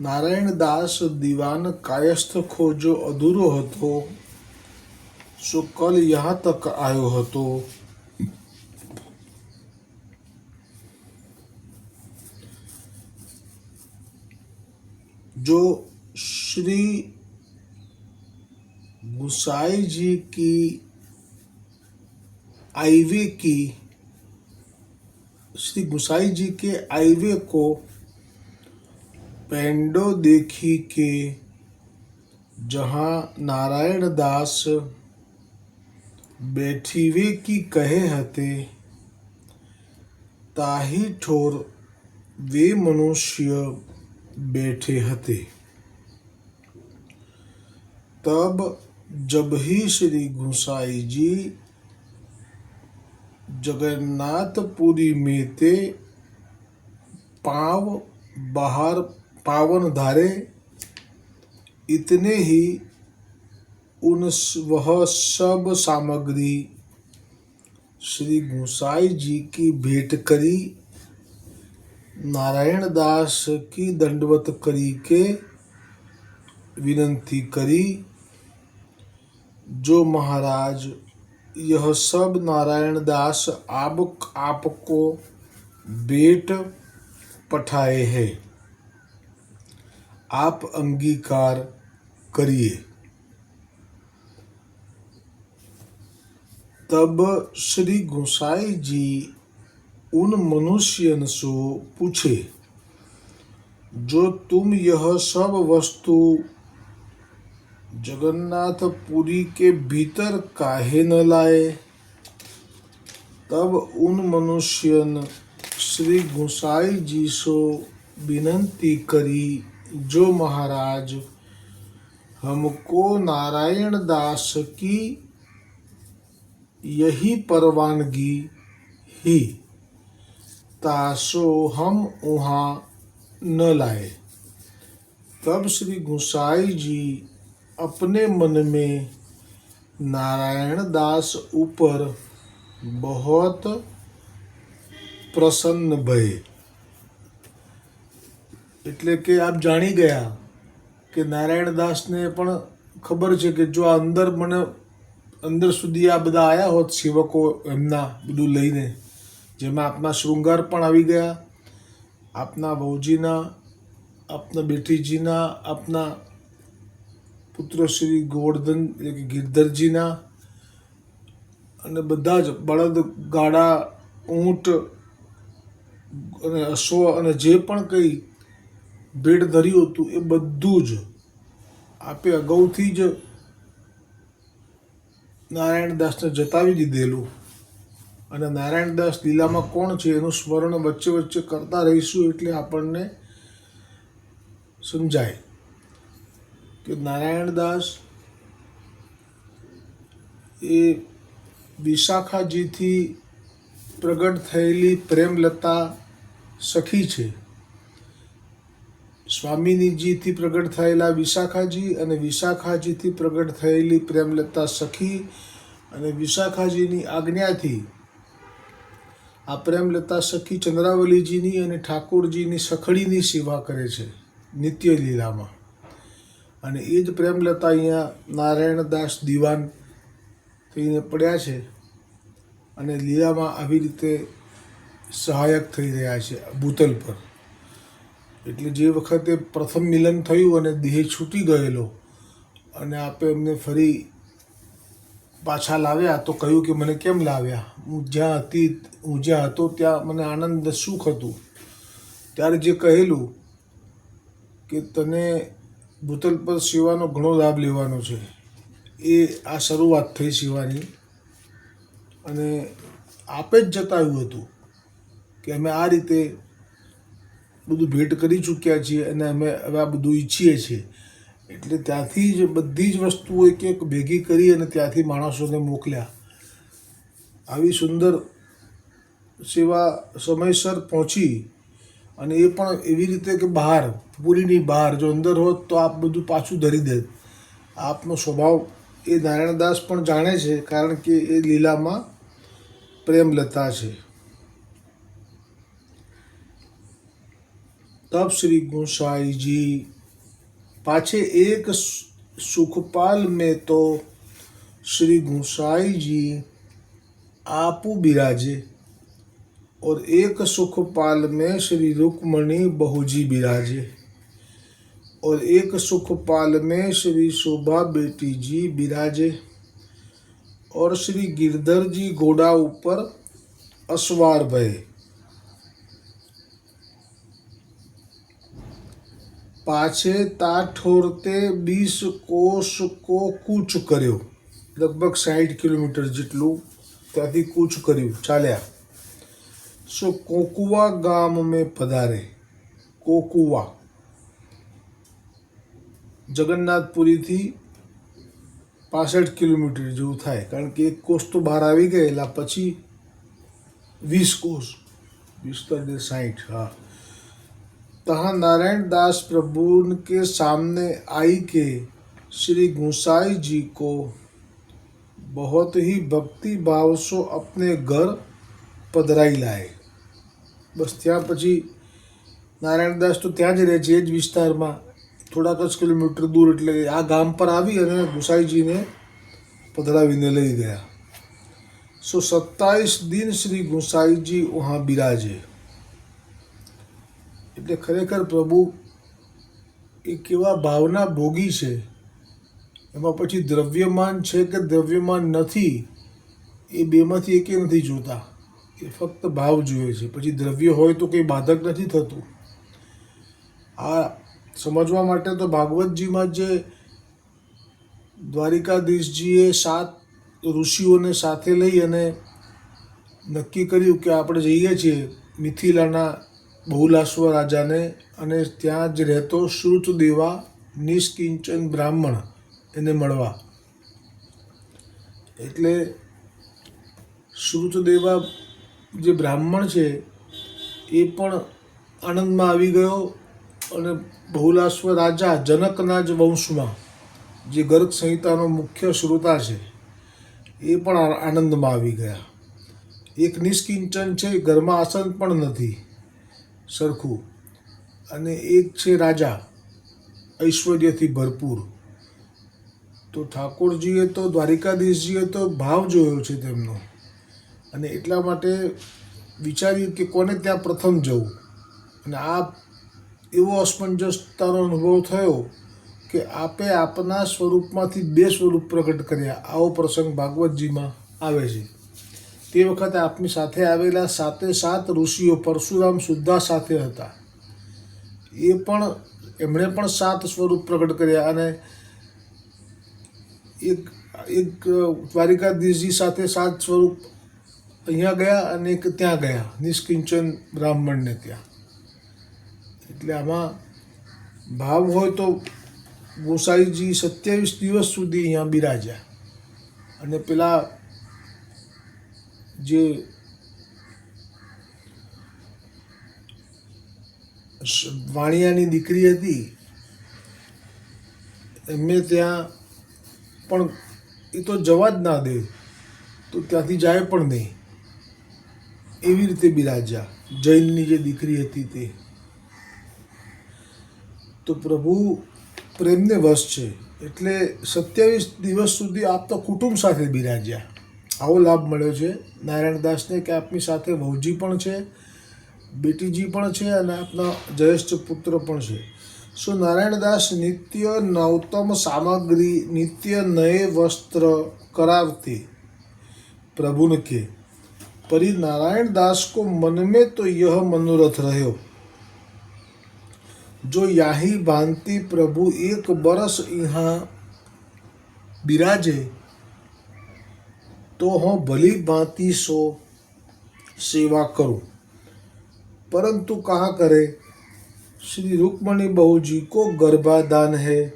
નારાયણદાસ દીવાન કાયસ્થ ખોજો અધૂરો હતો સો કલ યહાં તક આવ્યો હતો जो श्री गुसाई जी की आईवे की श्री गुसाई जी के आईवे को पेंडो देखी के जहाँ नारायण दास बैठीवे की कहे हते, ताही ठोर वे मनुष्य बैठे हते। तब जब ही श्री गुसाई जी जगन्नाथपुरी में ते पाँव बाहर पावन धारे, इतने ही उन वह सब सामग्री। श्री गोसाई जी की भेंट करी, नारायण दास की दंडवत करी के विनंती करी, जो महाराज, यह सब नारायण दास आप आपको बेट पठाए हैं। आप अंगीकार करिए। तब श्री गोसाई जी उन मनुष्यन सो पूछे, जो तुम यह सब वस्तु जगन्नाथपुरी के भीतर काहे न लाए? तब उन मनुष्यन श्री गोसाई जी सो विनती करी जो महाराज हमको नारायण दास की यही परवानगी ही तासो हम वहाँ न लाए तब श्री गुसाई जी अपने मन में नारायण दास ऊपर बहुत प्रसन्न भय એટલે કે આપ જાણી ગયા કે નારાયણદાસને પણ ખબર છે કે જો આ અંદર મને અંદર સુધી આ બધા આવ્યા હોત સેવકો એમના બધું લઈને, જેમાં આપના શૃંગાર પણ આવી ગયા, આપના ભાઉજીના આપના બેટીજીના આપના પુત્ર શ્રી ગોવર્ધન એટલે કે ગિરધરજીના, અને બધા જ બળદ, ગાડા, ઊંટ અને અશ્વ અને જે પણ કંઈ ભેટ ધર્યું હતું એ બધું જ આપે અગાઉથી જ નારાયણદાસને જતાવી દીધેલું. અને નારાયણદાસ લીલામાં કોણ છે એનું સ્મરણ વચ્ચે વચ્ચે કરતા રહીશું એટલે આપણને સમજાય કે નારાયણદાસ એ વિશાખાજીથી પ્રગટ થયેલી પ્રેમલતા સખી છે. સ્વામિનીજીથી પ્રગટ થયેલા વિશાખાજી અને વિશાખાજીથી પ્રગટ થયેલી પ્રેમલતા સખી અને વિશાખાજીની આજ્ઞાથી આ પ્રેમલતા સખી ચંદ્રાવલીજીની અને ઠાકોરજીની સખડીની સેવા કરે છે, નિત્ય લીલામાં. અને એ જ પ્રેમલતા અહીંયા નારાયણદાસ દિવાન થઈને પડ્યા છે અને લીલામાં આવી રીતે સહાયક થઈ રહ્યા છે, ભૂતલ પર. એટલે જે વખતે પ્રથમ મિલન થયું અને દેહ છૂટી ગયેલો અને આપે એમને ફરી પાછા લાવ્યા, તો કહ્યું કે મને કેમ લાવ્યા? હું જ્યાં હતી, હું જ્યાં હતો, ત્યાં મને આનંદ, સુખ હતું. ત્યારે જે કહેલું કે, તને ભૂતલ પર સેવાનો ઘણો લાભ લેવાનો છે. એ આ શરૂઆત થઈ સેવાની અને આપે જ જતાવ્યું હતું કે, અમે આ રીતે બધું ભેટ કરી ચૂક્યા છીએ અને અમે હવે આ બધું ઈચ્છીએ છીએ. એટલે ત્યાંથી જ બધી જ વસ્તુઓ એક એક ભેગી કરી અને ત્યાંથી માણસોને મોકલ્યા. આવી સુંદર સેવા સમયસર પહોંચી અને એ પણ એવી રીતે કે બહાર પૂરીની બહાર. જો અંદર હોત તો આપ બધું પાછું ધરી દે આપનો સ્વભાવ એ નારાયણદાસ પણ જાણે છે કારણ કે એ લીલામાં પ્રેમલતા છે. तब श्री गोसाई जी पाछे एक सुखपाल में तो श्री गोसाई जी आपू बिराजे और एक सुखपाल में श्री रुक्मणी बहुजी बिराजे और एक सुखपाल में श्री शोभा बेटी जी बिराजे और श्री गिरधर जी घोड़ा ऊपर असवार भये પાછે તા ઠોરતે બીસ કોષ કો કૂચ કર્યો. લગભગ સાઠ કિલોમીટર જેટલું ત્યાંથી કૂચ કર્યું. ચાલ્યા. સો કોકુવા ગામ મેં પધારે. કોકુવા. જગન્નાથપુરીથી પાસઠ કિલોમીટર જેવું થાય. કારણ કે એક કોષ તો બહાર આવી ગયેલા, પછી વીસ કોષ વીસ સાઠ હા. तहा नारायण दास प्रभु के सामने आई के श्री गोसाई जी को बहुत ही भक्ति भाव सो अपने घर पधराई लाए। बस त्या पी नारायण दास तो त्याज रहे थे ज विस्तार में। थोड़ाक किलोमीटर दूर एट आ गाम पर आई गोसाई जी ने पधरावी ने लई गया। सो सत्ताईस दिन श्री गोसाई जी वहाँ बिराजे। એટલે ખરેખર પ્રભુ, એ કેવા ભાવના ભોગી છે? એમાં પછી દ્રવ્યમાન છે કે દ્રવ્યમાન નથી, એ બેમાંથી એકે નથી જોતા. એ ફક્ત ભાવ જોઈએ છે. પછી દ્રવ્ય હોય તો કંઈ બાધક નથી થતું. આ સમજવા માટે તો ભાગવતજીમાં જે દ્વારિકાધીશજીએ સાત ઋષિઓને સાથે લઈ અને નક્કી કર્યું કે આપણે જઈએ છીએ મિથિલાના બહુલાશ્વ રાજાને અને ત્યાં જ રહેતો શ્રુતદેવા નિષ્કિંચન બ્રાહ્મણ એને મળવા. એટલે શ્રુતદેવા જે બ્રાહ્મણ છે, એ પણ આનંદમાં આવી ગયો અને બહુલાશ્વ રાજા જનકના જ વંશમાં જે ગર્ગ સંહિતાનો મુખ્ય શ્રોતા છે, એ પણ આનંદમાં આવી ગયા. એક નિષ્કિંચન છે, ઘરમાં આસન પણ નથી. સરખું. અને એક છે રાજા, ઐશ્વર્યથી ભરપૂર. તો ઠાકોરજીએ તો, દ્વારિકાધીશજીએ તો ભાવ જોયો છે તેમનો. અને એટલા માટે વિચાર્યું કે કોને ત્યાં પ્રથમ જવું. અને આ એવો અસમંજસતાનો અનુભવ થયો કે આપે આપના સ્વરૂપમાંથી બે સ્વરૂપ પ્રગટ કર્યા. આવો પ્રસંગ ભાગવતજીમાં આવે છે. તે વખતે આપની સાથે આવેલા સાતે સાત ઋષિઓ પરશુરામ સુદ્ધા સાથે હતા. એ પણ, એમણે પણ સાત સ્વરૂપ પ્રગટ કર્યા અને એક એક દ્વારિકાધીશજી સાથે સાત સ્વરૂપ અહીંયા ગયા અને એક ત્યાં ગયા, નિષ્કિંચન બ્રાહ્મણને ત્યાં. એટલે આમાં ભાવ હોય તો ગોસાઈજી સત્યાવીસ દિવસ સુધી અહીંયા બિરાજ્યા. અને પેલા જે વાણિયાની દીકરી હતી, એમને ત્યાં પણ એ તો જવા જ ના દે, તો ત્યાંથી જાય પણ નહીં. એવી રીતે બિરાજ્યા, જૈનની જે દીકરી હતી તે. તો પ્રભુ પ્રેમને વશ છે, એટલે સત્યાવીસ દિવસ સુધી આપ તો કુટુંબ સાથે બિરાજ્યા. આવો લાભ મળ્યો છે. નારાયણદાસને કે આપની સાથે વહુજી પણ છે, બેટીજી પણ છે અને આપના જયેષ્ઠ પુત્ર પણ છે. સો નારાયણદાસ નિત્ય નવતમ સામગ્રી, નિત્ય નય વસ્ત્ર કરાવતી? પ્રભુને કે, પરી નારાયણદાસ કો મનમે તો યહ મનોરથ રહ્યો. જો યાહી याही પ્રભુ એક एक ઇહા બિરાજે તો હું ભલી ભાંતી સો સેવા કરું. પરંતુ કહા કરે, શ્રી રૂકમણી બહુજી કો ગર્ભાદાન હે?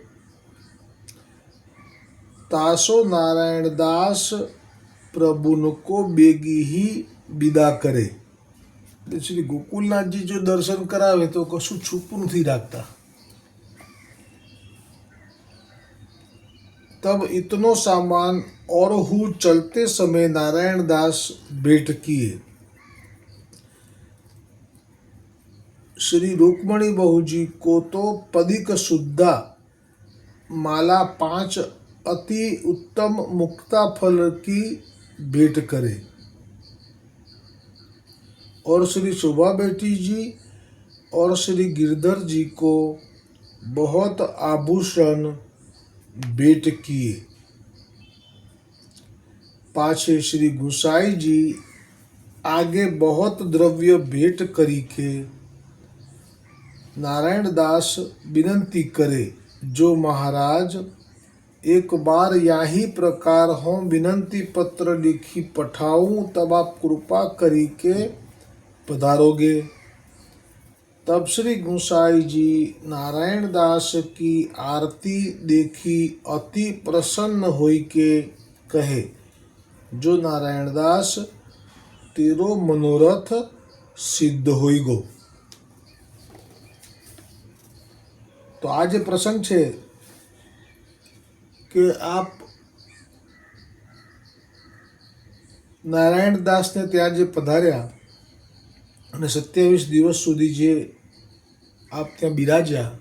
તાસો नारायण दास પ્રભુનો કો બેગી હી વિદા કરે. શ્રી ગોકુલનાથજી જો દર્શન કરાવે તો કશું છૂપું નથી રાખતા. तब इतनो सामान और हु चलते समय नारायण दास भेंट किए। श्री रुक्मणी बहू जी को तो पदिक शुद्धा, माला पाँच अति उत्तम मुक्ता फल की भेंट करे। और श्री शोभा बेटी जी और श्री गिरधर जी को बहुत आभूषण भेंट किए पाछे श्री गुसाई जी आगे बहुत द्रव्य भेंट करी के नारायण दास विनंती करे जो महाराज एक बार यही प्रकार हो विनंती पत्र लिखी पठाऊं तब आप कृपा करी के पधारोगे तब श्री गुसाई जी नारायण दास की आरती देखी अति प्रसन्न होई के कहे जो नारायण दास तेरो मनोरथ સિદ્ધ હોઈ ગો તો આ જે પ્રસંગ છે કે આપ નારાયણ દાસને ત્યાં જે પધાર્યા અને સત્યાવીસ દિવસ સુધી જે આપ ત્યાં બિરાજ્યા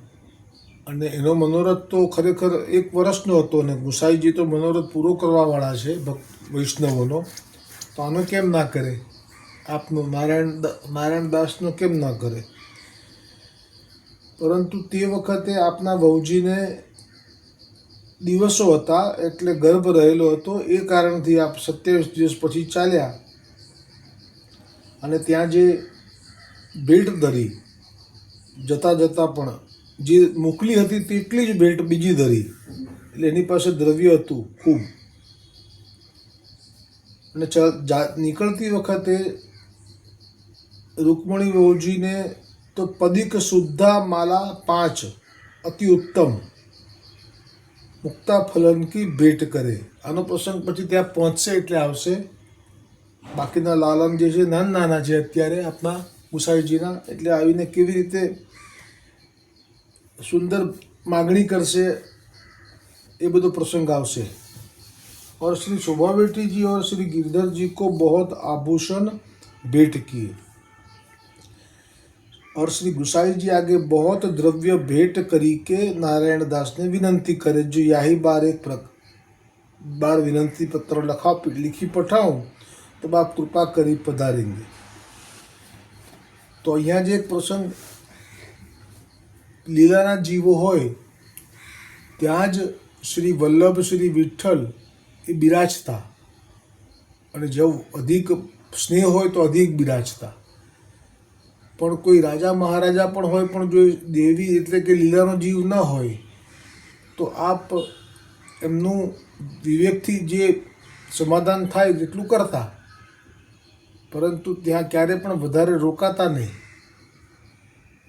અને એનો મનોરથ તો ખરેખર એક વર્ષનો હતો અને ગુસાઈજી તો મનોરથ પૂરો કરવાવાળા છે ભક્ત વૈષ્ણવોનો. તો આનો કેમ ના કરે? આપનો નારાયણ નારાયણ દાસનો કેમ ના કરે? પરંતુ તે વખતે આપના વહુજીને દિવસો હતા એટલે ગર્ભ રહેલો હતો. એ કારણથી આપ સત્યાવીસ દિવસ પછી ચાલ્યા. અને ત્યાં જે ભેટ ધરી જતા જતા પણ જે મોકલી હતી તેટલી જ ભેટ બીજી ધરી એટલે એની પાસે દ્રવ્ય હતું, ખૂબ. અને નીકળતી વખતે રૂકમણી વહુજીને તો પદિક શુદ્ધા માલા પાંચ, અતિ ઉત્તમ. મુક્તા ફલન કી ભેટ કરે. આનો પ્રસંગ પછી ત્યાં પહોંચશે એટલે આવશે. બાકીના લાલન જે છે નાના નાના છે અત્યારે આપણા મુસાઈજીના એટલે આવીને કેવી રીતે સુંદર માગણી કરશે એ બધો પ્રસંગ આવશે और श्री शोभा बेटी जी और श्री गिरधर जी को बहुत आभूषण भेंट किए और श्री गुसाई जी आगे बहुत द्रव्य भेंट करी के नारायण दास ने विनंती करे जो यही बार एक प्रक बार विनंती पत्र लखा लिखी पठाऊँ तो आप कृपा करी पधारेंगे તો અહીંયા જે પ્રસંગ લીલાના જીવો હોય, ત્યાં જ શ્રી વલ્લભ, શ્રી વિઠ્ઠલ એ બિરાજતા. અને જો અધિક સ્નેહ હોય તો અધિક બિરાજતા. પણ કોઈ રાજા મહારાજા પણ હોય, પણ જો દેવી એટલે કે લીલાનો જીવ ન હોય, તો આપ એમનું વિવેકથી જે સમાધાન થાય તેટલું કરતા. પરંતુ ત્યાં ક્યારે પણ વધારે રોકાતા નહીં.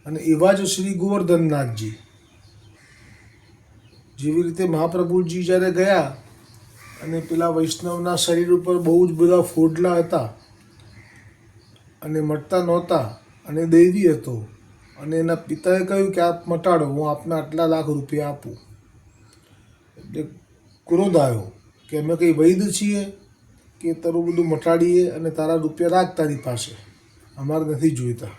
અને એવા જ શ્રી ગોવર્ધનનાથજી જેવી રીતે મહાપ્રભુજી જ્યારે ગયા અને પેલા વૈષ્ણવના શરીર ઉપર બહુ જ બધા ફોડલા હતા અને મટતા નહોતા અને દૈવી હતો અને એના પિતાએ કહ્યું કે, આપ મટાડો, હું આપને આટલા લાખ રૂપિયા આપું. એટલે ક્રોધ આવ્યો કે, અમે કંઈ વૈદ છીએ? કે તારું બધું મટાડીએ અને તારા રૂપિયા રાખ તારી પાસે. અમારે નથી જોઈતા.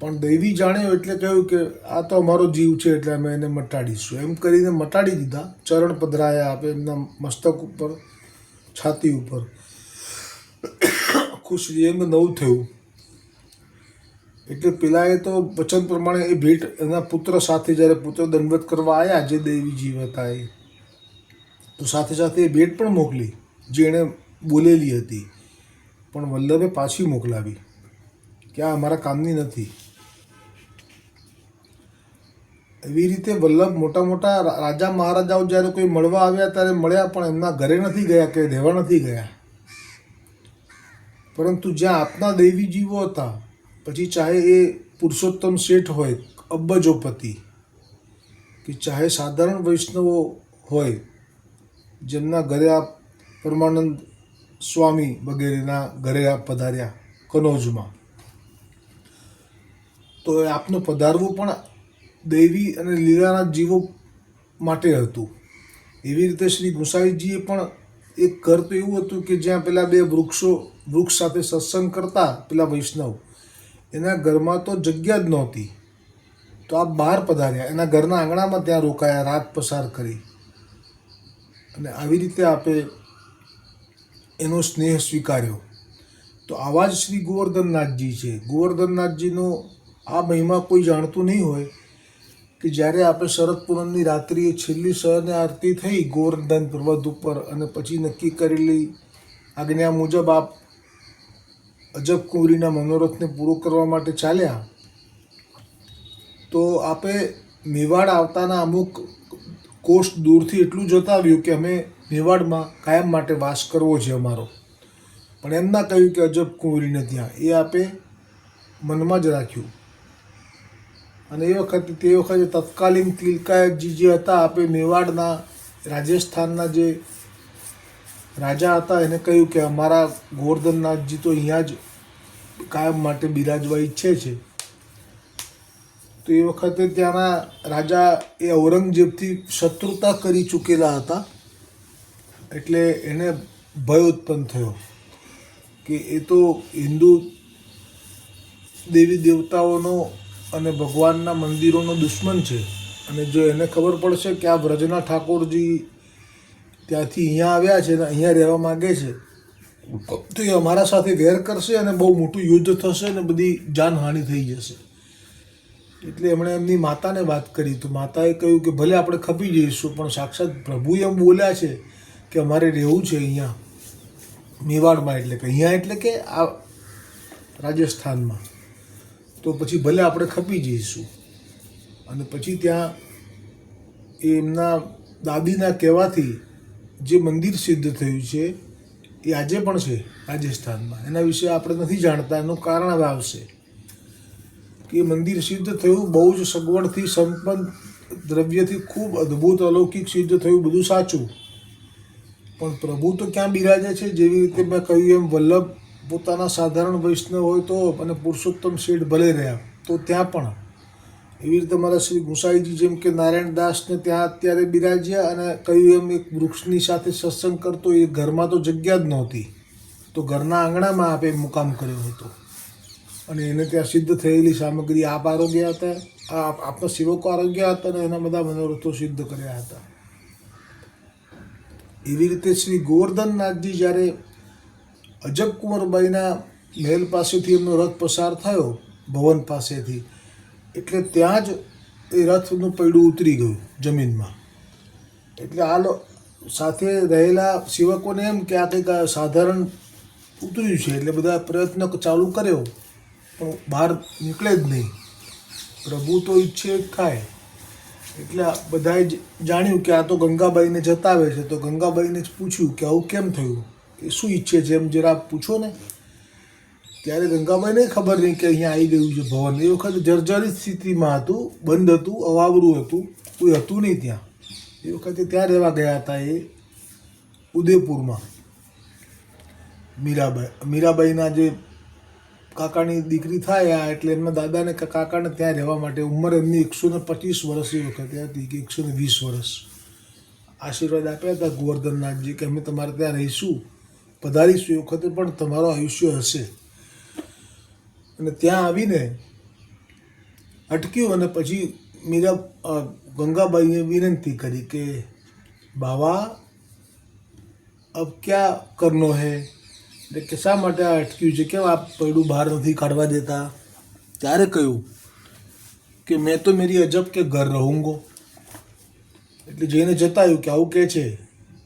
પણ દૈવી જાણ્યો એટલે કહ્યું કે આ તો અમારો જીવ છે એટલે અમે એને મટાડીશું. એમ કરીને મટાડી દીધા. ચરણ પધરાયા આપે એમના મસ્તક ઉપર, છાતી ઉપર. ખુશ એમ નવું થયું. એટલે પેલાએ તો વચન પ્રમાણે એ ભેટ એના પુત્ર સાથે જ્યારે પુત્ર દંડવત કરવા આવ્યા જે જીવ હતા એ, તો સાથે સાથે એ ભેટ પણ મોકલી. જે એણે બોલેલી હતી. પણ વલ્લભે પાછી મોકલાવી કે આ અમારા કામની નથી. એવી રીતે વલ્લભ મોટા મોટા રાજા મહારાજાઓ જ્યારે કોઈ મળવા આવ્યા ત્યારે મળ્યા પણ એમના ઘરે નથી ગયા કે રહેવા નથી ગયા. પરંતુ જ્યાં આપના દૈવી જીવો હતા, પછી ચાહે એ પુરુષોત્તમ શેઠ હોય, અબ્બજોપતિ, કે ચાહે સાધારણ વૈષ્ણવો હોય, જેમના ઘરે આ પરમાનંદ સ્વામી વગેરેના ઘરે પધાર્યા કનોજમાં. તો એ આપનું પધારવું પણ દૈવી અને લીલાના જીવો માટે હતું. એવી રીતે શ્રી ગુસાઈજીએ પણ એક ઘર તો એવું હતું કે જ્યાં પેલા બે વૃક્ષો, વૃક્ષ સાથે સત્સંગ કરતા પેલા વૈષ્ણવ. એના ઘરમાં તો જગ્યા જ નહોતી. તો આ બહાર પધાર્યા. એના ઘરના આંગણામાં ત્યાં રોકાયા, રાત પસાર કરી. અને આવી રીતે આપે એનો સ્નેહ સ્વીકાર્યો. તો આવા જ શ્રી ગોવર્ધનનાથજી છે. ગોવર્ધનનાથજીનો આ મહિમા કોઈ જાણતું નહીં હોય કે જ્યારે આપણે શરદ પૂનમની રાત્રિએ છેલ્લી સહને આરતી થઈ ગોવર્ધન પર્વત ઉપર અને પછી નક્કી કરેલી આજ્ઞા મુજબ આપ અજબ કુંવરીના મનોરથને પૂરો કરવા માટે ચાલ્યા, તો આપે મેવાડ આવતાના અમુક કોષ દૂરથી એટલું જતાવ્યું કે અમે મેવાડમાં કાયમ માટે વાસ કરવો છે અમારો. પણ એમ ના કહ્યું કે અજબ કુંવરીને ત્યાં. એ આપે મનમાં જ રાખ્યું. અને એ વખતે, તે વખતે તત્કાલીન તિલકાયતજી જે હતા, આપે મેવાડના રાજસ્થાનના જે રાજા હતા, એને કહ્યું કે અમારા ગોવર્ધનનાથજી તો અહીંયા જ કાયમ માટે બિરાજવા ઈચ્છે છે. તો એ વખતે ત્યાંના રાજા એ ઔરંગઝેબથી શત્રુતા કરી ચૂકેલા હતા. એટલે એને ભય ઉત્પન્ન થયો કે એ તો હિન્દુ દેવી દેવતાઓનો અને ભગવાનના મંદિરોનો દુશ્મન છે. અને જો એને ખબર પડશે કે આ વ્રજના ઠાકોરજી ત્યાંથી અહીંયા આવ્યા છે અને અહીંયા રહેવા માગે છે, તો એ અમારા સાથે વેર કરશે અને બહુ મોટું યુદ્ધ થશે અને બધી જાનહાનિ થઈ જશે. એટલે એમણે એમની માતાને વાત કરી. તો માતાએ કહ્યું કે ભલે આપણે ખપી જઈશું, પણ સાક્ષાત પ્રભુએ એમ બોલ્યા છે કે અમારે રહેવું છે અહીંયા, મેવાડમાં એટલે કે, અહીંયા એટલે કે આ રાજસ્થાનમાં. તો પછી ભલે આપણે ખપી જઈશું. અને પછી ત્યાં એમના દાદીના કહેવાથી જે મંદિર સિદ્ધ થયું છે, એ આજે પણ છે રાજસ્થાનમાં. એના વિશે આપણે નથી જાણતા, એનું કારણ હવે આવશે. કે મંદિર સિદ્ધ થયું બહુ જ સગવડથી, સંપન્ન દ્રવ્યથી ખૂબ અદ્ભુત અલૌકિક સિદ્ધ થયું, બધું સાચું. પણ પ્રભુ તો ક્યાં બિરાજે છે? જેવી રીતે મેં કહ્યું એમ, વલ્લભ પોતાના સાધારણ વૈષ્ણવ હોય તો અને પુરુષોત્તમ શેઠ ભલે રહ્યા, તો ત્યાં પણ. એવી રીતે મારા શ્રી ગુસાઈજી જેમ કે નારાયણ દાસને ત્યાં અત્યારે બિરાજ્યા અને કહ્યું એમ, એક વૃક્ષની સાથે સત્સંગ કરતો, એ ઘરમાં તો જગ્યા જ નહોતી. તો ઘરના આંગણામાં આપે મુકામ કર્યો હતો. અને એને ત્યાં સિદ્ધ થયેલી સામગ્રી આપ આરોગ્ય હતા. આપના સેવકો આરોગ્ય હતા અને એના બધા મનોરથો સિદ્ધ કર્યા હતા. એવી રીતે શ્રી ગોવર્ધનનાથજી જ્યારે અજબ કુંવરબાઈના મહેલ પાસેથી એમનો રથ પસાર થયો, ભવન પાસેથી, એટલે ત્યાં જ એ રથનું પૈડું ઉતરી ગયું જમીનમાં. એટલે આ સાથે રહેલા સેવકોને એમ કે આ કંઈક સાધારણ ઉતર્યું છે, એટલે બધા પ્રયત્ન ચાલુ કર્યો, પણ બહાર નીકળે જ નહીં. પ્રભુ તો ઈચ્છે જ થાય. એટલે બધાએ જ જાણ્યું કે આ તો ગંગાબાઈને જતાવે છે. તો ગંગાબાઈને જ પૂછ્યું કે આવું કેમ થયું? એ શું ઈચ્છે છે? એમ જરા પૂછો ને. ત્યારે ગંગાબાઈને ખબર નહીં કે અહીંયા આવી ગયું છે ભવન. એ વખતે જર્જરિત સ્થિતિમાં હતું, બંધ હતું, અવાવરું હતું. કોઈ હતું નહીં ત્યાં. એ વખતે ત્યાં રહેવા ગયા હતા એ ઉદયપુરમાં. મીરાબાઈ, મીરાબાઈના જે કાકાની દીકરી થાય એટલે એમના દાદાને કાકાને ત્યાં રહેવા માટે ઉંમર એમની એકસો ને પચીસ વર્ષ એ વખતે હતી કે એકસો ને વીસ વર્ષ. આશીર્વાદ આપ્યા હતા ગોવર્ધનનાથજી કે અમે તમારે ત્યાં રહીશું, પધારીશું એ વખતે પણ તમારો આયુષ્ય હશે. અને ત્યાં આવીને અટક્યું અને પછી મીરા ગંગાબાઈએ વિનંતી કરી કે, બાવા, અબ ક્યાં કરનો હૈ? એટલે કે શા માટે આ અટક્યું છે? કેમ આ પૈડું બહાર નથી કાઢવા દેતા? ત્યારે કહ્યું કે મેં તો મેરી અજબ કે ઘર રહુંગો. એટલે જઈને જતાયું કે આવું કહે છે.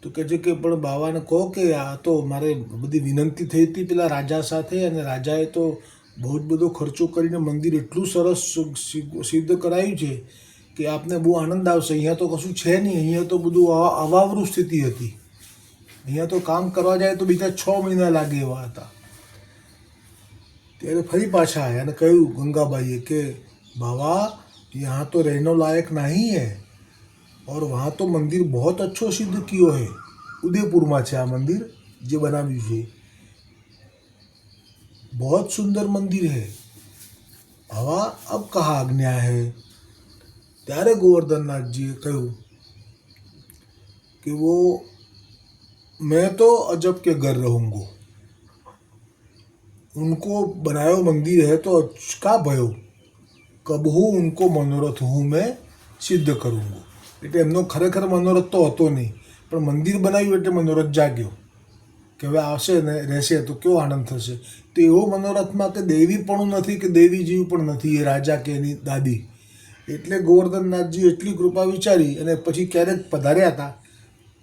તો કહે છે કે પણ બાવાને કહો કે આ તો મારે બધી વિનંતી થઈ હતી પેલા રાજા સાથે અને રાજાએ તો બહુ જ બધો ખર્ચો કરીને મંદિર એટલું સરસ સિદ્ધ કરાયું છે કે આપને બહુ આનંદ આવશે. અહીંયા તો કશું છે નહીં. અહીંયા તો બધું અવા- અવાવરું સ્થિતિ હતી. અહીંયા તો કામ કરવા જાય તો બીજા છ મહિના લાગે એવા હતા. ત્યારે कहू પાછા આવ્યા અને કહ્યું यहाँ तो रहने लायक नहीं है और वहाँ तो मंदिर बहुत अच्छो सिद्ध किया है उदयपुर में है आ मंदिर जो बना है बहुत सुंदर मंदिर है हवा अब कहा आज्ञा है तेरे गोवर्धन नाथ जी कहू कि वो मैं तो अजब के घर रहूँगो। उनको बनायो मंदिर है तो अचका ભયો કબહુ ઉનકો મનોરથ હું મેં સિદ્ધ કरूँગો એટલે એમનો ખરેખર મનોરથ તો હતો નહીં પણ મંદિર બનાવ્યું એટલે મનોરથ જાગ્યો કે હવે આવશે ને રહેશે તો કેવો આનંદ થશે તો એવો મનોરથમાં કે દેવી પણ નથી કે દેવીજીવ પણ નથી એ રાજા કે એની દાદી એટલે ગોવર્ધનનાથજી એટલી કૃપા વિચારી અને પછી ક્યારેક પધાર્યા હતા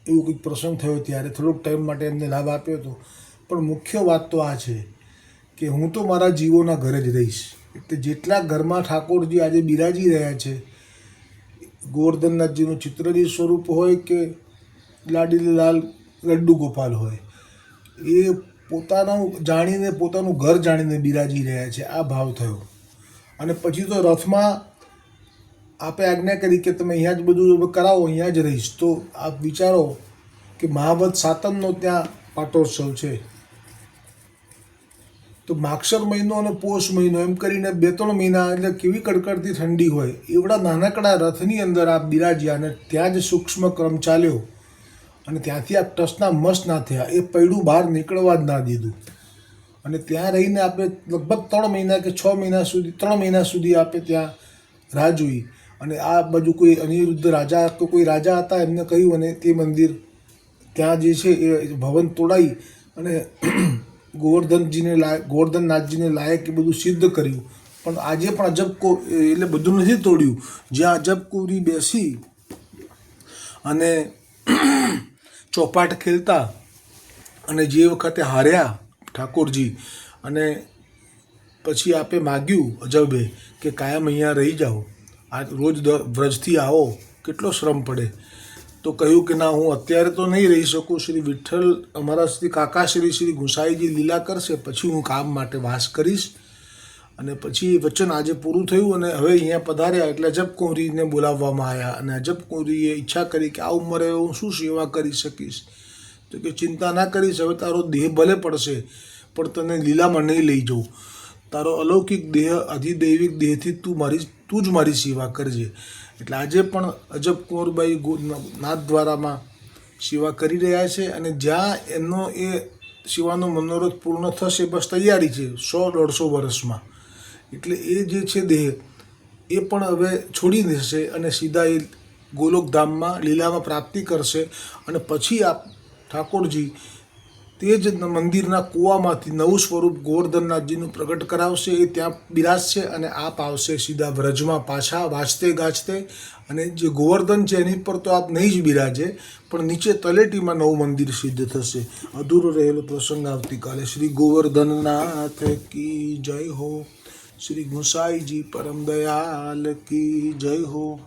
એવું કંઈક પ્રસંગ થયો ત્યારે થોડોક ટાઈમ માટે એમને લાભ આપ્યો હતો. પણ મુખ્ય વાત તો આ છે કે હું તો મારા જીવોના ઘરે જ રહીશ. એટલે જેટલા ઘરમાં ઠાકોરજી આજે બિરાજી રહ્યા છે, ગોવર્ધનનાથજીનું ચિત્રજી સ્વરૂપ હોય કે લાડીલાલ લડ્ડુ ગોપાલ હોય, એ પોતાનું જાણીને પોતાનું ઘર જાણીને બિરાજી રહ્યા છે. આ ભાવ થયો. અને પછી તો રથમાં આપે આજ્ઞા કરી કે તમે અહીંયા જ બધું કરાવો, અહીંયા જ રહીશ. તો આપ વિચારો કે મહાવત સાતમનો ત્યાં પાટોત્સવ છે. તો માક્ષર મહિનો અને પોષ મહિનો એમ કરીને બે ત્રણ મહિના એટલે કેવી કડકડતી ઠંડી હોય, એવડા નાનકડા રથની અંદર આપ બિરાજ્યા અને ત્યાં જ સૂક્ષ્મ ક્રમ ચાલ્યો. અને ત્યાંથી આપ ટસના મસ ના થયા, એ પૈડું બહાર નીકળવા જ ના દીધું. અને ત્યાં રહીને આપણે લગભગ ત્રણ મહિના કે છ મહિના સુધી, ત્રણ મહિના સુધી આપણે ત્યાં રાહ જોઈ. અને આ બાજુ કોઈ અનિરુદ્ધ રાજા, તો કોઈ રાજા હતા, એમને કહ્યું અને તે મંદિર ત્યાં જે છે એ ભવન તોડાઈ અને ગોવર્ધનજીને લાયક ગોવર્ધનનાથજીને લાયક એ બધું સિદ્ધ કર્યું. પણ આજે પણ અજબકો એટલે બધું નથી તોડ્યું. જ્યાં અજબકોરી બેસી અને ચોપાટ ખેલતા અને જે વખતે હાર્યા ઠાકોરજી અને પછી આપે માગ્યું અજબે કે કાયમ અહીંયા રહી જાઓ. આ રોજ વ્રજથી આવો, કેટલો શ્રમ પડે. તો કહ્યું કે ના, હું અત્યારે તો નહીં રહી શકું. શ્રી વિઠ્ઠલ, અમારા શ્રી કાકા શ્રી શ્રી ગુસાઈજી લીલા કરશે, પછી હું કામ માટે વાસ કરીશ. અને પછી વચન આજે પૂરું થયું અને હવે અહીંયા પધાર્યા એટલે અજબ કુંવરીને બોલાવવામાં આવ્યા અને અજબ કુંવરીએ ઈચ્છા કરી કે આ ઉંમરે હું શું સેવા કરી શકીશ. તો કે ચિંતા ના કરીશ, હવે તારો દેહ ભલે પડશે, પણ તને લીલામાં નહીં લઈ જવું. તારો અલૌકિક દેહ, અધિદૈવિક દેહથી તું મારી તું જ મારી સેવા કરજે. એટલે આજે પણ અજબ કુંવરબાઈ નાથ નાથદ્વારામાં સેવા કરી રહ્યા છે અને જ્યાં એમનો એ સેવાનો મનોરથ પૂર્ણ થશે, બસ તૈયારી છે સો દોઢસો વર્ષમાં. એટલે એ જે છે દેહ, એ પણ હવે છોડી દેશે અને સીધા એ ગોલોકધામમાં લીલામાં પ્રાપ્તિ કરશે. અને પછી આ ઠાકોરજી તે જ મંદિરના કૂવામાંથી નવું સ્વરૂપ ગોવર્ધનનાથજીનું પ્રગટ કરાવશે, એ ત્યાં બિરાજશે અને આપ આવશે સીધા વ્રજમાં પાછા વાંચતે ગાજતે. અને જે ગોવર્ધન છે, એની પર તો આપ નહીં જ બિરાજે, પણ નીચે તલેટીમાં નવું મંદિર સિદ્ધ થશે. અધૂરો રહેલો પ્રસંગ આવતીકાલે. શ્રી ગોવર્ધનનાથ કી જય હો. શ્રી ગુસાઈજી પરમ દયાલ કી જય હો.